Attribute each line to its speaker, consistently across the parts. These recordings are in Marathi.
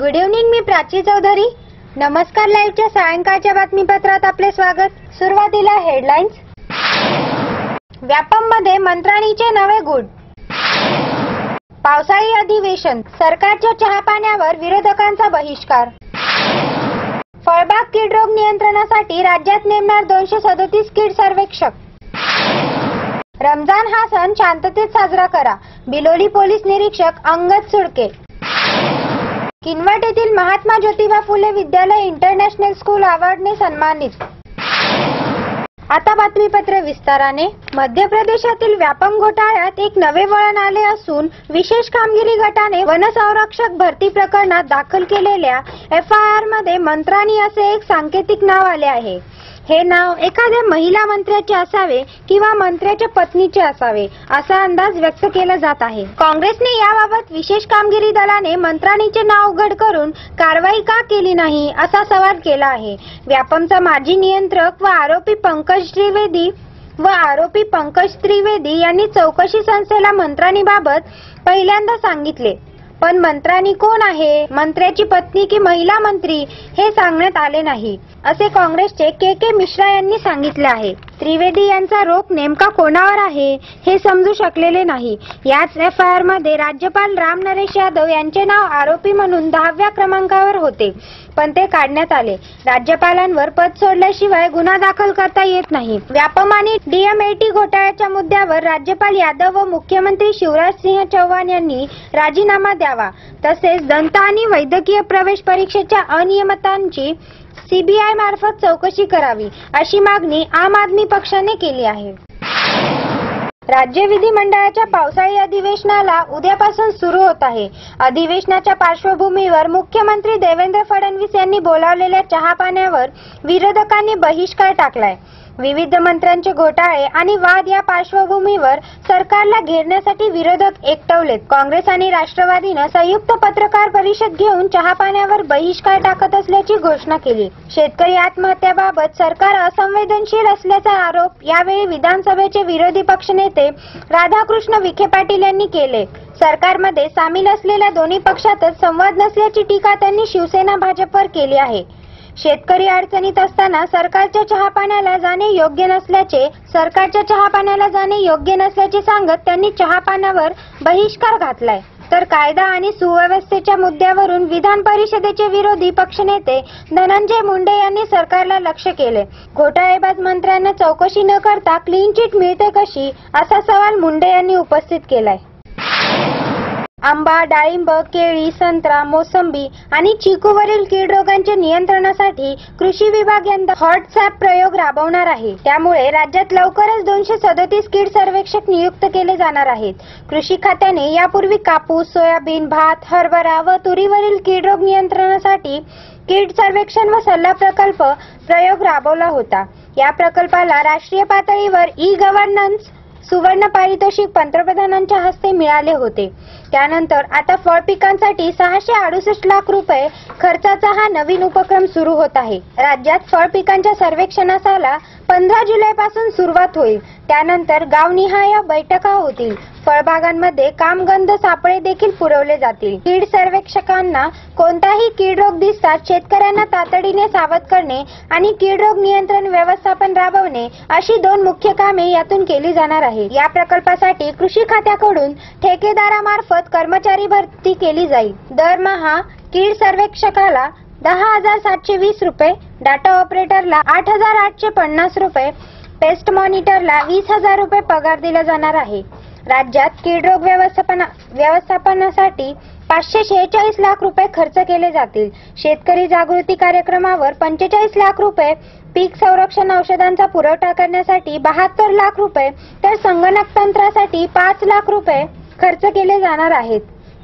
Speaker 1: गुड इव्हनिंग मी प्राची चौधरी. नमस्कार लाईव्हच्या सायंकाळच्या बातमीपत्रात आपले स्वागत. सुरुवातीला हेडलाईन्स व्यापममध्ये मंत्राणीचे नवे गुड पावसाळी अधिवेशन. सरकारच्या चहापाण्यावर विरोधकांचा बहिष्कार. फळबाग कीड रोग नियंत्रणासाठी राज्यात नेमणार दोनशे सदोतीस कीड सर्वेक्षक. रमजान हा सण शांततेत साजरा करा. बिलोली पोलीस निरीक्षक अंगद सुडके किनवट येथील महात्मा ज्योतिबा फुले विद्यालय इंटरनॅशनल स्कूल अवॉर्डने सन्मानित. आता बातमीपत्र विस्ताराने. मध्य प्रदेशातील व्यापम घोटाळ्यात एक नवे वळण आले असून विशेष कामगिरी गटाने वनसंरक्षक भरती प्रकरणात दाखल केलेल्या एफ आय आरमध्ये मंत्रानी असे एक सांकेतिक नाव आले आहे. हे नाव एखाद्या महिला मंत्र्याचे असावे किंवा मंत्र्याच्या पत्नीचे असावे असा अंदाज व्यक्त केला जात आहे. काँग्रेसने याबाबत विशेष कामगिरी दलाने मंत्राणीचे नाव उघड करून कारवाई का केली नाही असा सवाल केला आहे. व्यापमचा माजी नियंत्रक व आरोपी पंकज त्रिवेदी व आरोपी पंकज त्रिवेदी यांनी चौकशी संस्थेला मंत्राणीबाबत पहिल्यांदा सांगितले. पण मंत्र्यांनी कोण आहे? मंत्र्याची पत्नी की महिला मंत्री? हे सांगण्यात आले नाही. असे काँग्रेसचे के के मिश्रा यांनी सांगितले आहे. त्रिवेदी यांचा रोख नेमका कोणावर आहे हे समजू शकलेले नाही. याच एफ आय आरमध्ये राज्यपाल राम नरेश यादव यांचे नाव आरोपी म्हणून दहाव्या क्रमांकावर होते. पण ते काढण्यात आले. राज्यपालांवर पद सोडल्याशिवाय गुन्हा दाखल करता येत नाही. व्यापमानी डीएमएटी घोटाळ्याच्या मुद्द्यावर राज्यपाल यादव व मुख्यमंत्री शिवराज सिंह चौहान यांनी राजीनामा द्यावा. तसेच दंत आणि वैद्यकीय प्रवेश परीक्षेच्या अनियमितांची सीबीआय मार्फत चौकशी करावी अशी मागणी आम आदमी पक्षाने केली आहे. राज्य विधिमंडळाच्या पावसाळी अधिवेशनाला उद्यापासून सुरू होत आहे. अधिवेशनाच्या पार्श्वभूमीवर मुख्यमंत्री देवेंद्र फडणवीस यांनी बोलावलेल्या चहापाण्यावर विरोधकांनी बहिष्कार टाकलाय. विविध मंत्र्यांचे घोटाळे आणि वाद या पार्श्वभूमीवर सरकारला घेरण्यासाठी विरोधक एकटवलेत. काँग्रेस आणि राष्ट्रवादीनं संयुक्त पत्रकार परिषद घेऊन चहापाण्यावर बहिष्कार टाकत असल्याची घोषणा केली. शेतकरी आत्महत्याबाबत सरकार असंवेदनशील असल्याचा आरोप यावेळी विधानसभेचे विरोधी पक्षनेते राधाकृष्ण विखे पाटील यांनी केले. सरकारमध्ये सामील असलेल्या दोन्ही पक्षातच संवाद नसल्याची टीका त्यांनी शिवसेना भाजपवर केली आहे. शेतकरी अडचणीत असताना सरकारच्या चहापाण्याला जाणे योग्य नसल्याचे सरकारच्या चहापाण्याला जाणे योग्य नसल्याचे सांगत त्यांनी चहापानावर बहिष्कार घातलाय. तर कायदा आणि सुव्यवस्थेच्या मुद्द्यावरून विधान परिषदेचे विरोधी पक्षनेते धनंजय मुंडे यांनी सरकारला लक्ष केले. घोटाळेबाज मंत्र्यांना चौकशी न करता क्लीन चिट मिळते कशी? असा सवाल मुंडे यांनी उपस्थित केलाय. आंबा डाळिंब केळी संत्रा मोसंबी आणि चिकूवरील कीड रोगांच्या नियंत्रणासाठी कृषी विभाग यंदा हॉटसॅप प्रयोग राबवणार आहे. त्यामुळे राज्यात लवकरच दोनशे सदोतीस कीड सर्वेक्षक नियुक्त केले जाणार आहेत. कृषी खात्याने यापूर्वी कापूस सोयाबीन भात हरभरा व तुरीवरील कीड रोग नियंत्रणासाठी कीड सर्वेक्षण व सल्ला प्रकल्प प्रयोग राबवला होता. या प्रकल्पाला राष्ट्रीय पातळीवर ई गव्हर्नन्स सुवर्ण पारितोषिक पंतप्रधानांच्या हस्ते मिळाले होते. त्यानंतर आता फळ पिकांसाठी सहाशे अडुसष्ट लाख रुपये खर्चाचा हा नवीन उपक्रम सुरू होत आहे. राज्यात फळ पिकांच्या सर्वेक्षणासाला पंधरा जुलै पासून सुरुवात होईल. त्यानंतर गावनिहाय बैठका होतील. फळबागांमध्ये कामगंध सापळे देखील पुरवले जातील. कीड सर्वेक्षकांना कोणताही कीड रोग दिसताच शेतकऱ्यांना तातडीने सावध करणे आणि कीड रोग नियंत्रण व्यवस्थापन राबवणे अशी दोन मुख्य कामे यातून केली जाणार आहे या प्रकल्पासाठी कृषी खात्याकडून ठेकेदारामार्फत कर्मचारी भरती केली जाईल. दरमहा कीड सर्वेक्षकाला दहा हजार सातशे वीस रुपये डाटा ऑपरेटरला आठ हजार आठशे पन्नास रुपये पेस्ट मॉनिटरला वीस हजार रुपये पगार दिला जाणार आहे. राज्यात कीड रोग व्यवस्थापना व्यवस्थापनासाठी पाचशे शेहेचाळीस लाख रुपये खर्च केले जातील. शेतकरी जागृती कार्यक्रमावर पंचेचाळीस लाख रुपये पीक संरक्षण औषधांचा पुरवठा करण्यासाठी बहात्तर लाख रुपये तर संगणक तंत्रासाठी पाच लाख रुपये खर्च केले जाणार आहेत.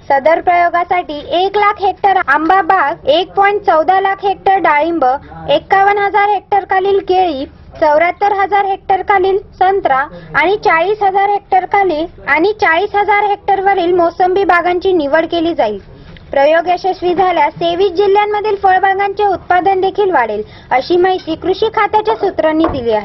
Speaker 1: सदर प्रयोगासाठी एक लाख हेक्टर आंबा बाग एक पॉईंट चौदा लाख हेक्टर डाळिंब एक्कावन्न हजार हेक्टर खालील केळी चौऱ्याहत्तर हजार हेक्टर खालील संत्रा आणि चाळीस हजार हेक्टर खालील आणि चाळीस हजार हेक्टर वरील मोसंबी बागांची निवड केली जाईल. प्रयोग यशस्वी झाल्यास तेवीस जिल्ह्यांमधील फळबागांचे उत्पादन देखील वाढेल अशी माहिती कृषी खात्याच्या सूत्रांनी दिली आहे.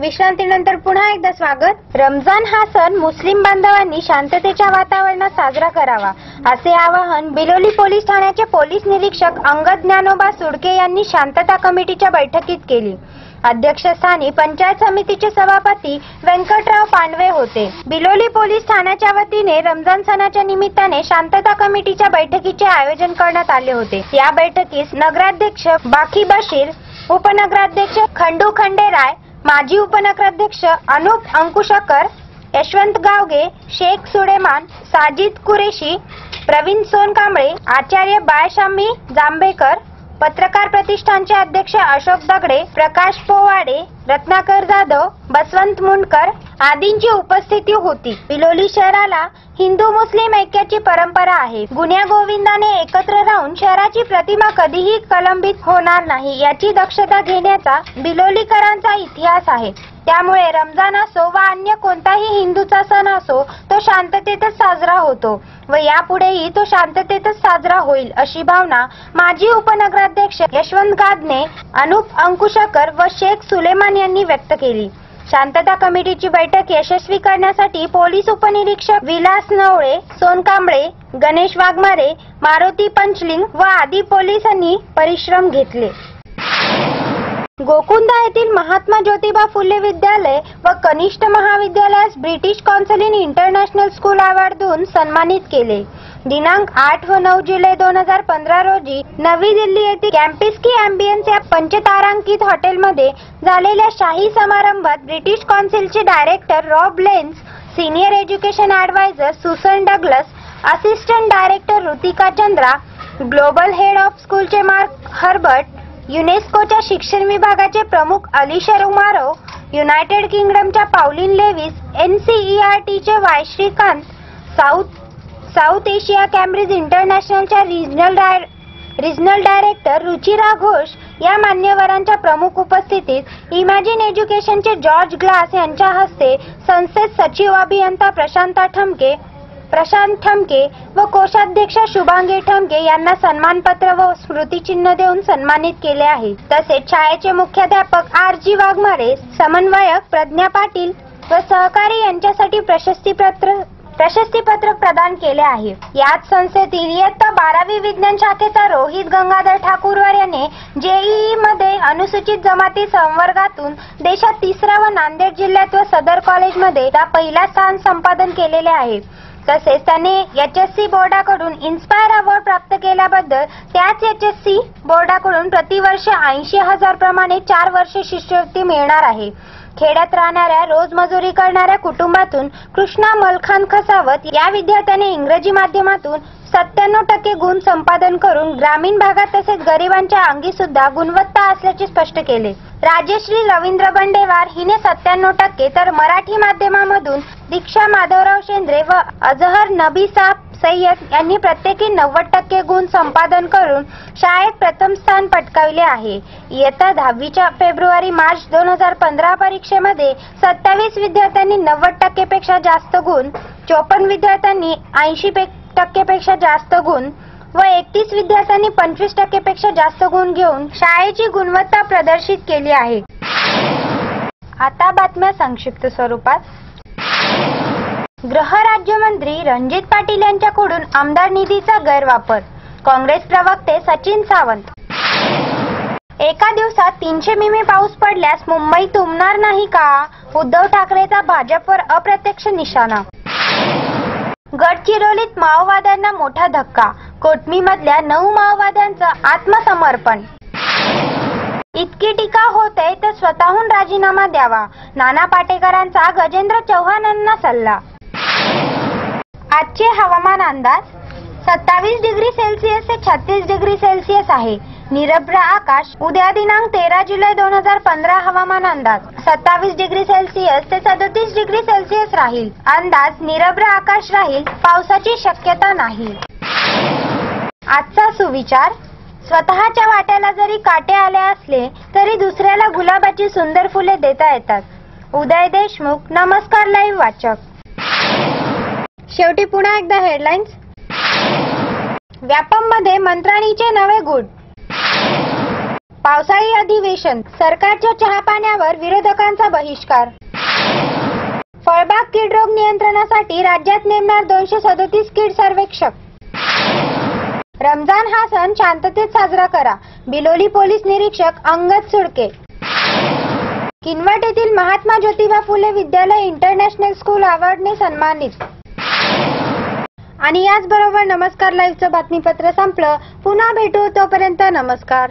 Speaker 1: विश्रांतीनंतर पुन्हा एकदा स्वागत. रमजान हा सण मुस्लिम बांधवांनी शांततेच्या वातावरणात साजरा करावा असे आवाहन बिलोली पोलीस ठाण्याचे पोलीस निरीक्षक अंगद ज्ञानोबा सुडके यांनी शांतता कमिटीच्या बैठकीत केली. अध्यक्षस्थानी पंचायत समितीचे सभापती व्यंकटराव पांडवे होते. बिलोली पोलीस ठाण्याच्या वतीने रमजान सणाच्या निमित्ताने शांतता कमिटीच्या बैठकीचे आयोजन करण्यात आले होते. या बैठकीस नगराध्यक्ष बाकी बशीर उपनगराध्यक्ष खंडू खंडेराय माजी उपनगराध्यक्ष अनुप अंकुशकर यशवंत गावगे शेख सुडेमान साजिद कुरेशी प्रवीण सोनकांबळे आचार्य बाळशामी जांभेकर पत्रकार प्रतिष्ठानचे अध्यक्ष अशोक दगडे प्रकाश पोवाडे रत्नाकर जाधव बसवंत मुंडकर आदींची उपस्थिती होती. बिलोली शहराला हिंदू मुस्लिम ऐक्याची परंपरा आहे. गुन्ह्या गोविंदाने एकत्र राहून शहराची प्रतिमा कधीही कलंबित होणार नाही याची दक्षता घेण्याचा बिलोलीकरांचा इतिहास आहे. त्यामुळे रमजान असो वा अन्य कोणताही हिंदूचा सण असो तो शांततेतच साजरा होतो व यापुढेही तो शांततेतच साजरा होईल अशी भावना माजी उपनगराध्यक्ष यशवंत गादने अनुप अंकुशकर व शेख सुलेमान यांनी व्यक्त केली. शांतता कमिटीची बैठक यशस्वी करण्यासाठी पोलीस उपनिरीक्षक विलास नवळे सोनकांबळे गणेश वाघमारे मारुती पंचलिंग व आदी पोलिसांनी परिश्रम घेतले. गोकुंदा येथील महात्मा ज्योतिबा फुले विद्यालय व कनिष्ठ महाविद्यालयास British council in international school award देऊन सन्मानित केले. दिनांक आठ व नऊ जुलै दोन हजार पंधरा रोजी नवी दिल्ली येथील कॅम्पिस्की अँबियन्स या पंचतारांकित हॉटेलमध्ये झालेल्या शाही समारंभात ब्रिटिश कौन्सिलचे director Rob Lynes senior education adviser Susan Douglas assistant director Ritika Chandra global head of स्कूलचे मार्क हर्बर्ट युनेस्कोच्या शिक्षण विभागाचे प्रमुख अलिशर उमारो युनायटेड किंगडमच्या पावलिन लेविस टीचे Y Shrikant south south Asia Cambridge इंटरनॅशनलच्या regional डाय रिजनल डायरेक्टर रुचिरा घोष या मान्यवरांच्या प्रमुख उपस्थितीत इमॅजिन एज्युकेशनचे जॉर्ज ग्लास यांच्या हस्ते संस्थेत सचिव अभियंता प्रशांता ठमके प्रशांत ठमके व कोषाध्यक्ष शुभांगी ठमके यांना सन्मानपत्र व स्मृतिचिन्ह देऊन सन्मानित केले आहे. तसेच शाळेचे मुख्याध्यापक आर जी वाघमारे समन्वयक प्रज्ञा पाटील व सहकारी यांच्यासाठी प्रशस्तीपत्र प्रशस्तीपत्रक प्रदान केले आहे. याच संस्थेतील इयत्ता बारावी विज्ञान शाखेचा रोहित गंगाधर ठाकूरवर याने जेईई मध्ये अनुसूचित जमाती संवर्गातून देशात तिसरा व नांदेड जिल्ह्यात व सदर कॉलेजमध्ये पहिला स्थान संपादन केलेले आहे. तसेच त्याने एच एस सी बोर्डाकडून इन्स्पायर अवॉर्ड प्राप्त केल्याबद्दल त्याच एच एस सी बोर्डाकडून प्रतिवर्ष ऐंशी हजार प्रमाणे चार वर्ष शिष्यवृत्ती मिळणार आहे. खेड्यात राहणाऱ्या रोजमजुरी करणाऱ्या कुटुंबातून कृष्णा मलखान खसावत या विद्यार्थ्याने इंग्रजी माध्यमातून सत्त्याण्णव टक्के गुण संपादन करून ग्रामीण भागात तसेच गरिबांच्या अंगी सुद्धा गुणवत्ता असल्याचे स्पष्ट केले. राजश्री रवींद्र बंडेवार हिने सत्त्याण्णव टक्के तर मराठी माध्यमामधून दीक्षा माधवराव शेंद्रे व अजहर नबी साब सय्यद यांनी प्रत्येकी नव्वद टक्के गुण संपादन करून शाळेत प्रथम स्थान पटकावले आहे. इयत्ता दहावीच्या फेब्रुवारी मार्च दोन हजार पंधरा परीक्षेमध्ये सत्तावीस विद्यार्थ्यांनी नव्वद टक्केपेक्षा जास्त गुण चोपन्न विद्यार्थ्यांनी ऐंशी टक्केपेक्षा जास्त गुण व एकतीस विद्यार्थ्यांनी पंचवीस टक्केपेक्षा जास्त गुण घेऊन शाळेची गुणवत्ता प्रदर्शित केली आहे. आता बातम्या संक्षिप्त स्वरूपात. गृहराज्यमंत्री रणजित पाटील यांच्याकडून आमदार निधीचा गैरवापर. काँग्रेस प्रवक्ते सचिन सावंत. एका दिवसात तीनशे मिमी पाऊस पडल्यास मुंबई तुंबणार नाही का? उद्धव ठाकरेचा भाजपवर अप्रत्यक्ष निशाणा. गडचिरोलीत माओवाद्यांना मोठा धक्का. कोटमीमधल्या नऊ माओवाद्यांचं आत्मसमर्पण. इतकी टीका होते तर स्वतःहून राजीनामा द्यावा. नाना पाटेकरांचा गजेंद्र चव्हाणांना सल्ला. आजचे हवामान अंदाज सत्तावीस डिग्री सेल्सिअस ते छत्तीस डिग्री सेल्सिअस आहे. निरभ्र आकाश उद्या दिनांक तेरा जुलै दोन हजार पंधरा हवामान अंदाज. सत्तावीस डिग्री सेल्सिअस ते सदतीस डिग्री सेल्सिअस राहील. अंदाज निरभ्र आकाश राहील पावसाची शक्यता नाही. आजचा सुविचार स्वतःच्या वाट्याला जरी काटे आले असले तरी दुसऱ्याला गुलाबाची सुंदर फुले देता येतात. उदय देशमुख नमस्कार लाईव्ह वाचक. शेवटी पुन्हा एकदा हेडलाईन्स व्यापममध्ये मंत्राणीचे नवे गुड पावसाळी अधिवेशन सरकारच्या चहापाण्यावर विरोधकांचा बहिष्कार. फळबाग कीड रोग नियंत्रणासाठी राज्यात नेमणार दोनशे सदोतीस कीड सर्वेक्षक. रमजान हा सण शांततेत साजरा करा बिलोली पोलीस निरीक्षक अंगद सुडके. किनवट येथील महात्मा ज्योतिबा फुले विद्यालय इंटरनॅशनल स्कूल अवॉर्डने सन्मानित. आणि याचबरोबर नमस्कार लाईव्हचं बातमीपत्र संपलं. पुन्हा भेटू तोपर्यंत नमस्कार.